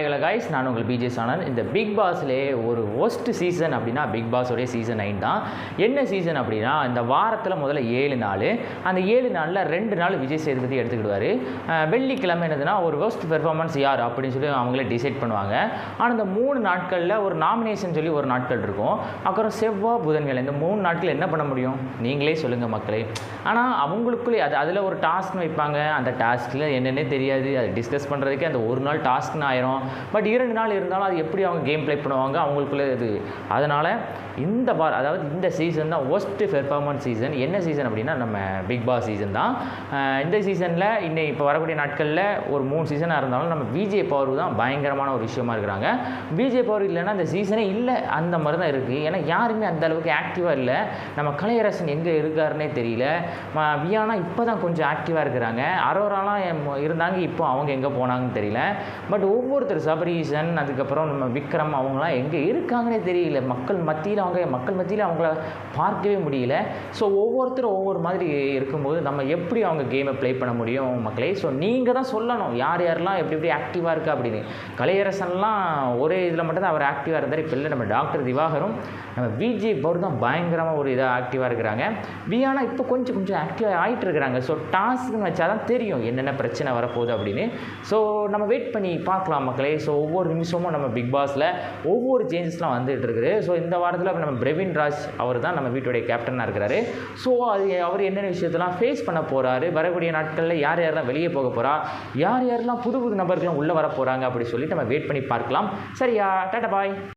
Hi hello நான் உங்கள் PJ சானன் இந்த பிக் பாஸ்லேயே ஒரு ஒஸ்ட் சீசன் அப்படின்னா பிக் பாஸோடைய சீசன் நைன் தான். என்ன சீசன் அப்படின்னா இந்த வாரத்தில் முதல்ல ஏழு நாள் அந்த ஏழு நாளில் ரெண்டு நாள் விஜய் சேதுபதி எடுத்துக்கிடுவார். வெள்ளிக்கிழமை என்னதுன்னா ஒரு ஒஸ்ட் பெர்ஃபார்மன்ஸ் யார் அப்படின்னு சொல்லி அவங்களே டிசைட் பண்ணுவாங்க. ஆனால் இந்த மூணு நாட்களில் ஒரு நாமினேஷன் சொல்லி ஒரு நாட்கள் இருக்கும். அப்புறம் செவ்வாய் புதன்கிழமை இந்த மூணு நாட்கள் என்ன பண்ண முடியும்? நீங்களே சொல்லுங்கள் மக்களே. ஆனால் அவங்களுக்குள்ளே அது அதில் ஒரு டாஸ்க்னு வைப்பாங்க. அந்த டாஸ்கில் என்னென்னே தெரியாது. அதை டிஸ்கஸ் பண்ணுறதுக்கே அந்த ஒரு நாள் டாஸ்க்னு ஆயிரும். பட் இரண்டு நாள் இருந்தாலும் அது எப்படி அவங்க கேம் ப்ளே பண்ணுவாங்க அவங்களுக்குள்ளே இது. அதனால் இந்த பார் அதாவது இந்த சீசன் தான் ஒஸ்ட்டு பெர்ஃபார்மன்ஸ் சீசன் என்ன சீசன் அப்படின்னா நம்ம பிக் பாஸ் சீசன் தான். இந்த சீசனில் இன்னை இப்போ வரக்கூடிய நாட்களில் ஒரு மூணு சீசனாக இருந்தாலும் நம்ம விஜே பவர் தான் பயங்கரமான ஒரு விஷயமா இருக்கிறாங்க. விஜே பவர் இல்லைன்னா அந்த சீசனே இல்லை அந்த மாதிரி தான் இருக்குது ஏன்னா யாருமே அந்த அளவுக்கு ஆக்டிவாக இல்லை. நம்ம கலையரசன் எங்கே இருக்காருன்னே தெரியல. வியானா இப்போ தான் கொஞ்சம் ஆக்டிவாக இருக்கிறாங்க. அரோராலாம் இருந்தாங்க இப்போ அவங்க எங்கே போனாங்கன்னு தெரியல. பட் ஒவ்வொருத்தர் சபரீசன் அதுக்கப்புறம் நம்ம விக்ரம் அவங்களாம் எங்கே இருக்காங்கன்னே தெரியல. மக்கள் மத்தியில் அவங்க மக்கள் மத்தியில் அவங்கள பார்க்கவே முடியல. ஸோ ஒவ்வொருத்தரும் ஒவ்வொரு மாதிரி இருக்கும்போது நம்ம எப்படி அவங்க கேமை ப்ளே பண்ண முடியும் மக்களே? ஸோ நீங்கள் தான் சொல்லணும். யார் யாரெல்லாம் எப்படி எப்படி ஆக்டிவாக இருக்கா அப்படின்னு. கலையரசன்லாம் ஒரே இதில் மட்டும் தான் அவர் ஆக்டிவாக இருந்தார். இப்போ இல்லை நம்ம டாக்டர் திவாகரும் நம்ம விஜய் பவர் தான் பயங்கரமாக ஒரு இதாக ஆக்டிவாக இருக்கிறாங்க. வியானா இப்போ கொஞ்சம் கொஞ்சம் ஆக்டிவாக ஆகிட்டு இருக்கிறாங்க. ஸோ டாஸ்க்னு வச்சா தான் தெரியும் என்னென்ன பிரச்சனை வரப்போகுது அப்படின்னு. ஸோ நம்ம வெயிட் பண்ணி பார்க்கலாம் மக்கள். ஸோ ஒவ்வொரு நிமிஷமும் நம்ம பிக் பாஸில் ஒவ்வொரு சேஞ்சஸ்லாம் வந்துட்டு இருக்குது. ஸோ இந்த வாரத்தில் நம்ம பிரவீன் ராஜ் அவர் தான் நம்ம வீட்டுடைய கேப்டனாக இருக்கிறாரு. ஸோ அது அவர் என்னென்ன விஷயத்தெல்லாம் ஃபேஸ் பண்ண போகிறாரு வரக்கூடிய நாட்களில் யார் யாரெல்லாம் வெளியே போக போகிறா யார் யாரெல்லாம் புது புது நபர்கள்லாம் உள்ளே வர போகிறாங்க அப்படி சொல்லி நம்ம வெயிட் பண்ணி பார்க்கலாம். சரியா? Tata bye.